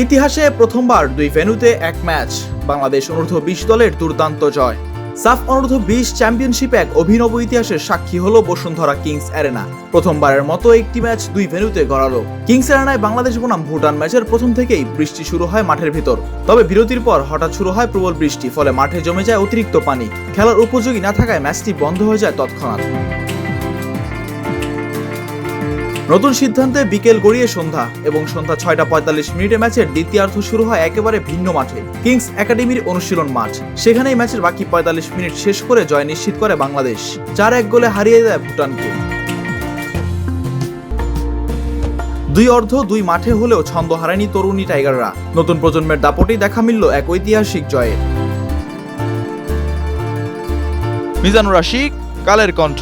ইতিহাসে প্রথমবার দুই ভেন্যুতে এক ম্যাচ, বাংলাদেশ অনূর্ধ্ব বিশ দলের দুর্দান্ত জয়। সাফ অনূর্ধ্ব বিশ চ্যাম্পিয়নশিপ এক অভিনব ইতিহাসের সাক্ষী হলো বসুন্ধরা কিংস অ্যারেনা। প্রথমবারের মতো একটি ম্যাচ দুই ভেন্যুতে গড়ালো। কিংস অ্যারেনায় বাংলাদেশ বনাম ভুটান ম্যাচের প্রথম থেকেই বৃষ্টি শুরু হয় মাঠের ভিতর। তবে বিরতির পর হঠাৎ শুরু হয় প্রবল বৃষ্টি, ফলে মাঠে জমে যায় অতিরিক্ত পানি। খেলার উপযোগী না থাকায় ম্যাচটি বন্ধ হয়ে যায় তৎক্ষণাৎ। নতুন সিদ্ধান্তে বিকেল গড়িয়ে সন্ধ্যা এবং সন্ধ্যা ছয়টা পঁয়তাল্লিশ মিনিটে ম্যাচের দ্বিতীয়ার্ধ শুরু হয় একেবারে ভিন্ন মাঠে, কিংস একাডেমির অনুশীলন মাঠ। সেখানেই ম্যাচের বাকি পঁয়তাল্লিশ মিনিট শেষ করে জয় নিশ্চিত করে বাংলাদেশ। চার এক গোলে হারিয়ে দেয় ভুটানকে। দুই অর্ধ দুই মাঠে হলেও ছন্দ হারায়নি তরুণী টাইগাররা। নতুন প্রজন্মের দাপটেই দেখা মিলল এক ঐতিহাসিক জয়ে। মিজানুর রশিক, কালের কণ্ঠ।